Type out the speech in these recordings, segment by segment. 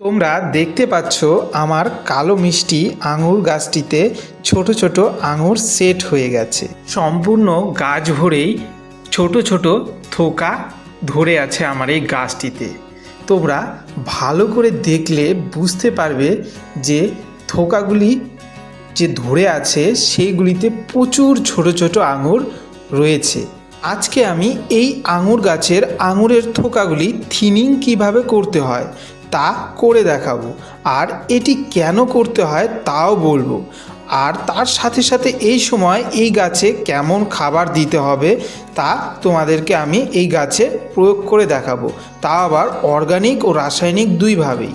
তোমরা দেখতে পাচ্ছ আমার কালো মিষ্টি আঙুর গাছটিতে ছোট ছোট আঙুর সেট হয়ে গেছে। সম্পূর্ণ গাছ ভরেই ছোট ছোট থোকা ধরে আছে আমার এই গাছটিতে। তোমরা ভালো করে দেখলে বুঝতে পারবে যে থোকাগুলি যে ধরে আছে, সেইগুলিতে প্রচুর ছোট ছোট আঙুর রয়েছে। আজকে আমি এই আঙুর গাছের আঙুরের থোকাগুলি থিনিং কীভাবে করতে হয় তা করে দেখাবো। আর এটি কেন করতে হয় তাও বলব। আর তার সাথে সাথে এই সময় এই গাছে কেমন খাবার দিতে হবে তা তোমাদেরকে আমি এই গাছে প্রয়োগ করে দেখাবো। তা আবার অর্গানিক ও রাসায়নিক দুইভাবেই।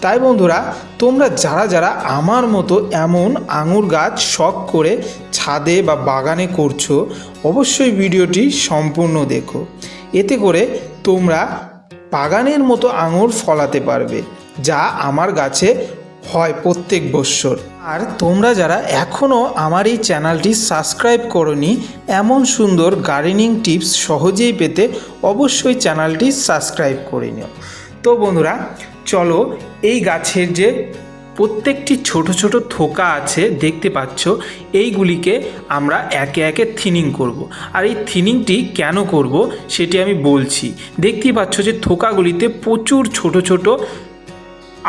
তাই বন্ধুরা, তোমরা যারা যারা আমার মতো এমন আঙুর গাছ শখ করে ছাদে বা বাগানে করছ, অবশ্যই ভিডিওটি সম্পূর্ণ দেখো। এতে করে তোমরা বাগানের মতো আঙুর ফলাতে পারবে, যা আমার গাছে হয় প্রত্যেক বৎসর। আর তোমরা যারা এখনও আমার এই চ্যানেলটি সাবস্ক্রাইব করনি, এমন সুন্দর গার্ডেনিং টিপস সহজেই পেতে অবশ্যই চ্যানেলটি সাবস্ক্রাইব করে নিও। তো বন্ধুরা, চলো এই গাছের যে প্রত্যেকটি ছোট ছোট থোকা আছে, দেখতে পাচ্ছ এইগুলিকে আমরা একে একে থিনিং করব। আর এই থিনিংটি কেন করব সেটি আমি বলছি দেখতেই পাচ্ছ যে থোকাগুলিতে প্রচুর ছোট ছোট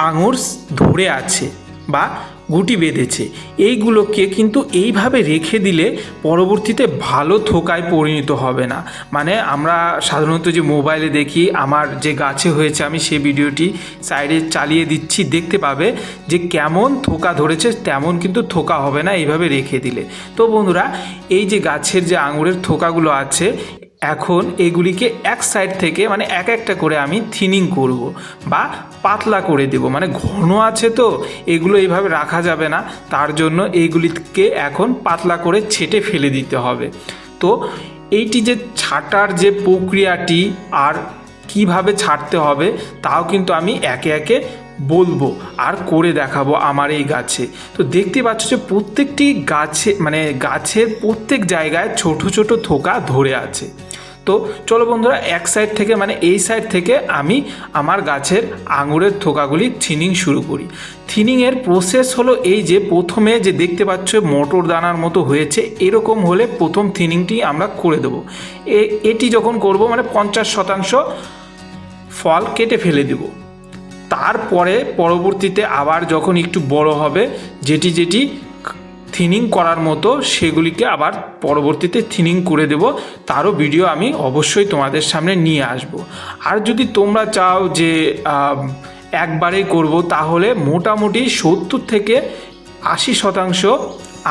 আঙুর ধরে আছে বা গুটি বেঁধেছে। এইগুলোকে কিন্তু এইভাবে রেখে দিলে পরবর্তীতে ভালো থোকায় পরিণত হবে না। মানে আমরা সাধারণত যে মোবাইলে দেখি, আমার যে গাছে হয়েছে আমি সেই ভিডিওটি সাইডে চালিয়ে দিচ্ছি, দেখতে পাবে যে কেমন থোকা ধরেছে, তেমন কিন্তু থোকা হবে না এইভাবে রেখে দিলে। তো বন্ধুরা, এই যে গাছের যে আঙুরের থোকাগুলো আছে এখন এগুলিকে এক সাইড থেকে মানে এক একটা করে আমি থিনিং করব বা পাতলা করে দেব। মানে ঘন আছে তো, এগুলো এইভাবে রাখা যাবে না। তার জন্য এইগুলিকে এখন পাতলা করে ছেটে ফেলে দিতে হবে। তো এইটি যে ছাটার যে প্রক্রিয়াটি আর কীভাবে ছাড়তে হবে, তাও কিন্তু আমি একে একে বলব আর করে দেখাবো আমার এই গাছে। তো দেখতে পাচ্ছ যে প্রত্যেকটি গাছে মানে গাছের প্রত্যেক জায়গায় ছোট ছোট থোকা ধরে আছে। তো চলো বন্ধুরা, এক সাইড থেকে মানে এই সাইড থেকে আমি আমার গাছের আঙুরের থোকাগুলি থিনিং শুরু করি। থিনিংয়ের প্রসেস হলো এই যে প্রথমে যে দেখতে পাচ্ছ মোটর দানার মতো হয়েছে, এরকম হলে প্রথম থিনিংটি আমরা করে দেবো। এটি যখন করব মানে পঞ্চাশ শতাংশ ফল কেটে ফেলে দেবো। তারপরে পরবর্তীতে আবার যখন একটু বড় হবে, যেটি যেটি থিনিং করার মতো সেগুলিকে আবার পরবর্তীতে থিনিং করে দেব। তারও ভিডিও আমি অবশ্যই তোমাদের সামনে নিয়ে আসব। আর যদি তোমরা চাও যে একবারেই করব, তাহলে মোটামুটি সত্তর থেকে আশি শতাংশ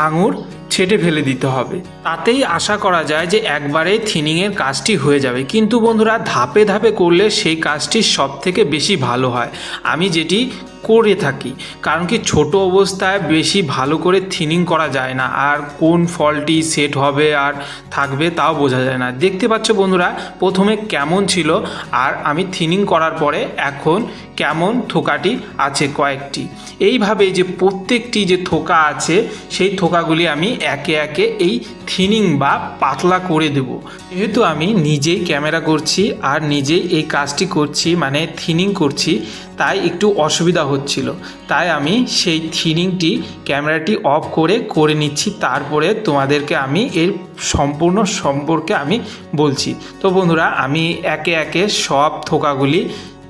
আঙুর ছেটে ফেলে দিতে হবে। তাতেই আশা করা যায় যে একবারে থিনিংয়ের কাজটি হয়ে যাবে। কিন্তু বন্ধুরা, ধাপে ধাপে করলে সেই কাজটি সব থেকে বেশি ভালো হয়। আমি যেটি করে থাকি। কারণ কি ছোট অবস্থায় বেশি ভালো করে থিনিং করা যায় না। আর কোন ফলটি সেট হবে আর থাকবে তাও বোঝা যায় না। দেখতে পাচ্ছ বন্ধুরা, প্রথমে কেমন ছিল আর আমি থিনিং করার পরে এখন কেমন থোকাটি আছে কয়েকটি। এইভাবে যে প্রত্যেকটি যে থোকা আছে, সেই থোকাগুলি আমি একে একে এই থিনিং বা পাতলা করে দেব। যেহেতু আমি নিজেই ক্যামেরা করছি আর নিজেই এই কাজটি করছি মানে থিনিং করছি তাই একটু অসুবিধা হচ্ছিল। তাই আমি সেই থিনিংটি, ক্যামেরাটি অফ করে করে নিচ্ছি। তারপরে তোমাদেরকে আমি এর সম্পূর্ণ সম্পর্কে আমি বলছি। তো বন্ধুরা, আমি একে একে সব থোকাগুলি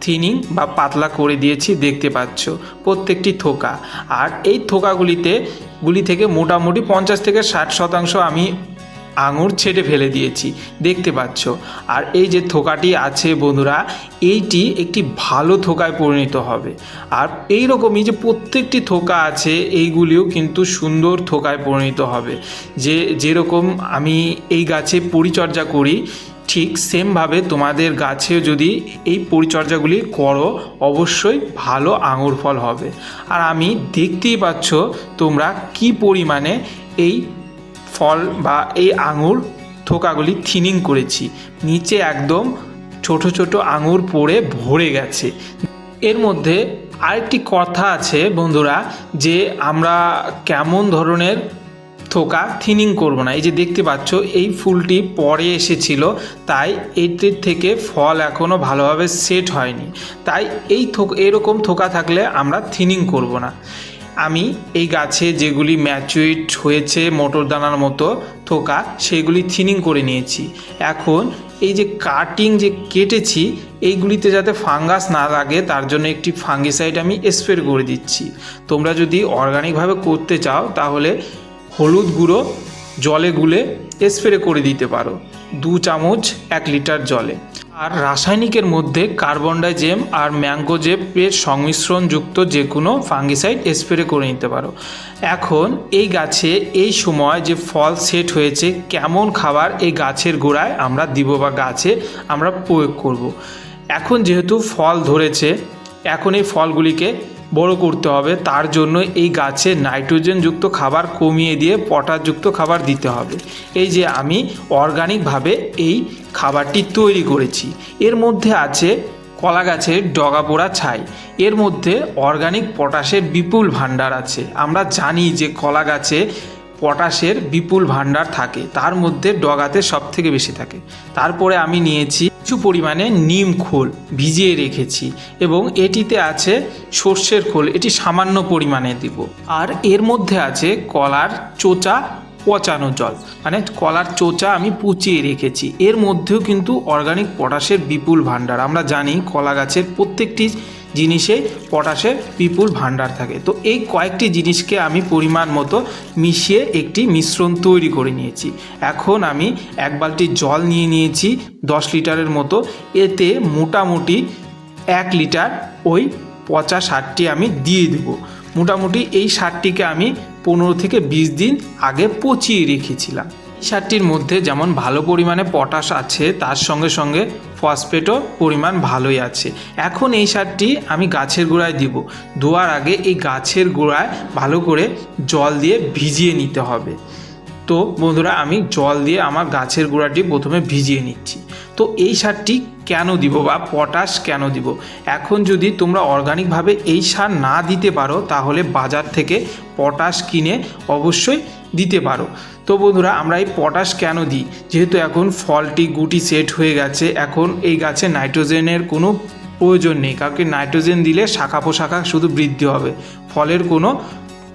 থিনিং বা পাতলা করে দিয়েছি, দেখতে পাচ্ছ। প্রত্যেকটি থোকা। আর এই থোকাগুলিতে, গুলি থেকে মোটামুটি পঞ্চাশ থেকে ষাট শতাংশ আমি আঙুর ছেটে ফেলে দিয়েছি। দেখতে পাচ্ছ। আর এই যে থোকাটি আছে বন্ধুরা, এইটি একটি ভালো থোকায় পরিণত হবে। আর এই রকমই যে প্রত্যেকটি থোকা আছে, এইগুলিও কিন্তু সুন্দর থোকায় পরিণত হবে। যে যেরকম আমি এই গাছে পরিচর্যা করি, ঠিক সেমভাবে তোমাদের গাছেও যদি এই পরিচর্যাগুলি করো, অবশ্যই ভালো আঙুর ফল হবে। আর আমি দেখতেই পাচ্ছ তোমরা কি পরিমাণে এই ফল বা এই আঙুর থোকাগুলি থিনিং করেছি। নিচে একদম ছোট ছোট আঙুর পড়ে ভরে গেছে। এর মধ্যে আরেকটি কথা আছে বন্ধুরা, যে আমরা কেমন ধরনের থোকা থিনিং করব না। এই যে দেখতে পাচ্ছ, এই ফুলটি পরে এসেছিল, তাই এটির থেকে ফল এখনও ভালোভাবে সেট হয়নি। তাই এই থোক, এরকম থোকা থাকলে আমরা থিনিং করব না। আমি এই গাছে যেগুলি ম্যাচুইট হয়েছে মোটর দানার মতো থোকা, সেগুলি থিনিং করে নিয়েছি। এখন এই যে কাটিং যে কেটেছি, এইগুলিতে যাতে ফাঙ্গাস না লাগে, তার জন্য একটি ফাঙ্গিসাইড আমি স্প্রে করে দিচ্ছি। তোমরা যদি অর্গানিকভাবে করতে চাও, তাহলে হলুদ গুঁড়ো জলে গুলে স্প্রে করে দিতে পারো। দু চামচ এক লিটার জলে। আর রাসায়নিকের মধ্যে কার্বন ডাইজেম আর ম্যাঙ্গোজেপের সংমিশ্রণযুক্ত যে কোনো ফাঙ্গিসাইড স্প্রে করে নিতে পারো এখন এই গাছে এই সময় যে ফল সেট হয়েছে, কেমন খাবার এই গাছের গোড়ায় আমরা দিব বা গাছে আমরা প্রয়োগ করব। এখন যেহেতু ফল ধরেছে, এখন এই ফলগুলিকে বড় করতে হবে। তার জন্য এই গাছে নাইট্রোজেনযুক্ত খাবার কমিয়ে দিয়ে পটাশযুক্ত খাবার দিতে হবে। এই যে আমি অর্গানিকভাবে এই খাবারটি তৈরি করেছি। এর মধ্যে আছে কলা গাছের ডগা পোড়া ছাই। এর মধ্যে অর্গানিক পটাশের বিপুল ভাণ্ডার আছে। আমরা জানি যে কলা গাছে পটাশের বিপুল ভাণ্ডার থাকে। তার মধ্যে ডগাতে সব থেকে বেশি থাকে। তারপরে আমি নিয়েছি কিছু পরিমাণে নিম খোল ভিজিয়ে রেখেছি এবং এটিতে আছে সর্ষের খোল, এটি সামান্য পরিমাণে দিব। আর এর মধ্যে আছে কলার চোচা, পচানো জল। মানে কলার চোচা আমি পুচিয়ে রেখেছি। এর মধ্যেও কিন্তু অর্গানিক পটাশের বিপুল ভাণ্ডার। আমরা জানি কলা গাছের প্রত্যেকটি জিনিসে পটাশের বিপুল ভাণ্ডার থাকে। তো এই কয়েকটি জিনিসকে আমি পরিমাণ মতো মিশিয়ে একটি মিশ্রণ তৈরি করে নিয়েছি। এখন আমি এক বালতি জল নিয়ে নিয়েছি দশ লিটারের মতো। এতে মোটামুটি এক লিটার ওই পচা সারটি আমি দিয়ে দেব। মোটামুটি এই সারটিকে আমি পনেরো থেকে বিশ দিন আগে পচিয়ে রেখেছিলাম। সারটির মধ্যে যেমন ভালো পরিমাণে পটাশ আছে, তার সঙ্গে সঙ্গে ফসফেটও পরিমাণ ভালোই আছে। এখন এই সারটি আমি গাছের গোড়ায় দিব। ধোয়ার আগে এই গাছের গোড়ায় ভালো করে জল দিয়ে ভিজিয়ে নিতে হবে। তো বন্ধুরা, আমি জল দিয়ে আমার গাছের গোড়াটি প্রথমে ভিজিয়ে নিচ্ছি। তো এই সারটি কেন দিব বা পটাশ কেন দিব? এখন যদি তোমরা অর্গানিকভাবে এই সার না দিতে পারো, তাহলে বাজার থেকে পটাশ কিনে অবশ্যই দিতে পারো। তো বন্ধুরা, আমরা এই পটাশ কেন দিই? যেহেতু এখন ফলটি গুটি সেট হয়ে গেছে, এখন এই গাছে নাইট্রোজেনের কোনো প্রয়োজন নেই। কারণ কি নাইট্রোজেন দিলে শাখা পোশাখা শুধু বৃদ্ধি হবে, ফলের কোনো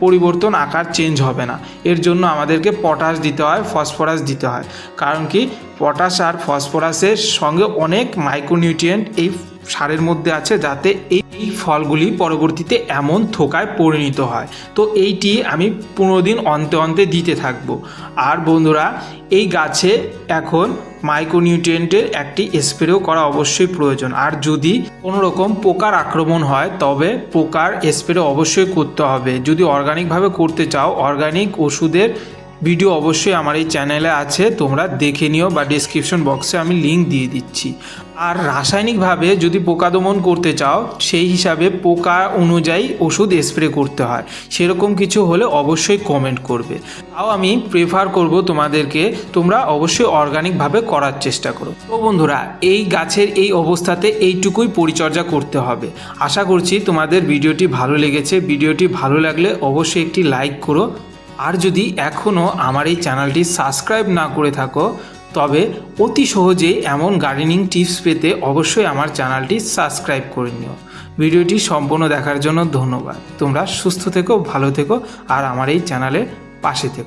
পরিবর্তন, আকার চেঞ্জ হবে না। এর জন্য আমাদেরকে পটাশ দিতে হয়, ফসফরাস দিতে হয়। কারণ কি? পটাশ আর ফসফরাসের সঙ্গে অনেক মাইক্রোনিউট্রিয়েন্ট এই সারের মধ্যে আছে, যাতে এই এই ফলগুলি পরবর্তীতে এমন থোকায় পরিণত হয়। তো এইটি আমি পনেরো দিন অন্তে অন্তে দিতে থাকব। আর বন্ধুরা, এই গাছে এখন মাইক্রোনিউট্রিয়েন্টের একটি স্প্রেও করা অবশ্যই প্রয়োজন। আর যদি কোনো রকম পোকার আক্রমণ হয়, তবে পোকার স্প্রে অবশ্যই করতে হবে। যদি অর্গানিকভাবে করতে চাও অর্গানিক ওষুধের ভিডিও অবশ্যই আমার এই চ্যানেলে আছে, তোমরা দেখে নিও বা ডিসক্রিপশন বক্সে আমি লিঙ্ক দিয়ে দিচ্ছি। আর রাসায়নিকভাবে যদি পোকা দমন করতে চাও, সেই হিসাবে পোকা অনুযায়ী ওষুধ স্প্রে করতে হয়। সেরকম কিছু হলে অবশ্যই কমেন্ট করবে। তাও আমি প্রেফার করব তোমাদেরকে, তোমরা অবশ্যই অর্গানিকভাবে করার চেষ্টা করো। তো বন্ধুরা, এই গাছের এই অবস্থাতে এইটুকুই পরিচর্যা করতে হবে। আশা করছি তোমাদের ভিডিওটি ভালো লেগেছে। ভিডিওটি ভালো লাগলে অবশ্যই একটি লাইক করো। আর যদি এখনও আমার এই চ্যানেলটি সাবস্ক্রাইব না করে থাকো, তবে অতি সহজেই এমন গার্ডেনিং টিপস পেতে অবশ্যই আমার চ্যানেলটি সাবস্ক্রাইব করে নিও। ভিডিওটি সম্পূর্ণ দেখার জন্য ধন্যবাদ। তোমরা সুস্থ থেকো, ভালো থেকো, আর আমার এই চ্যানেলের পাশে থেকো।